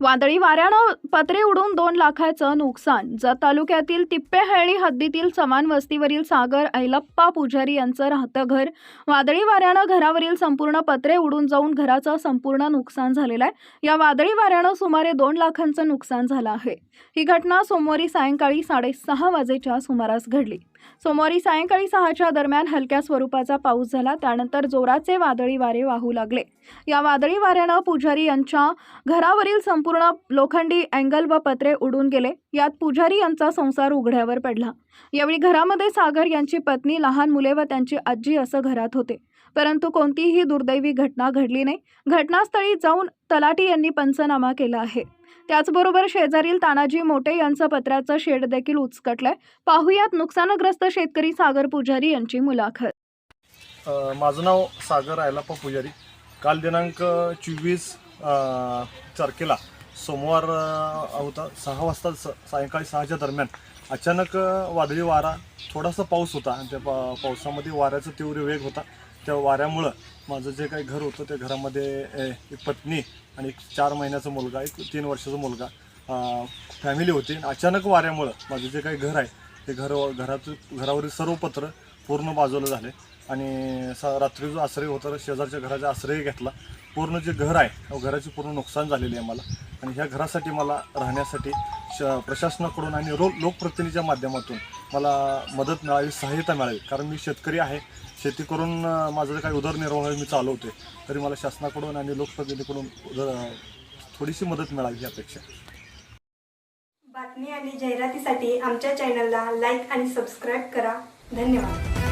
वादळी वाऱ्यानं पत्रे उडून दोन लाखाचं नुकसान. जत तालुक्यातील तिप्पेहळी हद्दीतील समान वस्तीवरील सागर ऐलप्पा पुजारी यांचं राहतं घर. वादळी वाऱ्यानं घरावरील संपूर्ण पत्रे उडून जाऊन घराचं संपूर्ण नुकसान झालेलं आहे. या वादळी वाऱ्यानं सुमारे दोन लाखांचं नुकसान झालं आहे. ही घटना सोमवारी सायंकाळी साडेसहा वाजेच्या सुमारास घडली. सोमवारी सायंकाळी सहाच्या दरम्यान हलक्या स्वरूपाचा पाऊस झाला. त्यानंतर जोराचे वादळी वारे वाहू लागले. या वादळी वाऱ्यानं पुजारी यांच्या घरावरील संपूर्ण लोखंडी अँगल व पत्रे उडून गेले. यात पुजारी यांचा संसार उघड्यावर पडला. यावेळी घरामध्ये सागर यांची पत्नी लहान मुले व त्यांची आजी असं घरात होते. परंतु कोणतीही दुर्दैवी घटना घडली नाही. घटनास्थळी जाऊन तलाटी यांनी पंचनामा केला आहे. त्याचबरोबर शेजारील तानाजी मोटे यांचं पत्र्याचं शेड देखील उचकटलंय. पाहुयात नुकसानग्रस्त शेतकरी सागर पुजारी यांची मुलाखत. माझं नाव सागर आयलाप्पा पुजारी. काल दिनांक चोवीस तारखेला सोमवार होता सहा वाजता स सायंकाळी सहाच्या दरम्यान अचानक वादळी वारा थोडासा पाऊस होता आणि त्या पा पावसामध्ये वाऱ्याचा तीव्र वेग होता. त्या वाऱ्यामुळं माझं जे काही घर होतं त्या घरामध्ये एक पत्नी आणि एक चार महिन्याचा मुलगा एक तीन वर्षाचा मुलगा फॅमिली होती. आणि अचानक वाऱ्यामुळं माझं जे काही घर आहे ते घर घराचं घरावरील सर्व पत्र पूर्ण बाजूला झाले. आणि स रात्री जो आश्रय होता शेजारच्या घराचा आश्रय घेतला. पूर्ण जे घर आहे घराची पूर्ण नुकसान झालेली आहे मला. आणि ह्या घरासाठी मला राहण्यासाठी श प्रशासनाकडून आणि रो लोकप्रतिनिधीच्या माध्यमातून मला मदत मिळावी सहाय्यता मिळावी. कारण मी शेतकरी आहे. शेती करून माझं काही उदरनिर्वाह मी चालवते तरी मला शासनाकडून आणि लोकप्रतिनिधीकडून उदर थोडीशी मदत मिळावी ही अपेक्षा बातमी आणि जाहिरातीसाठी आमच्या चॅनलला लाईक आणि सबस्क्राईब करा. धन्यवाद.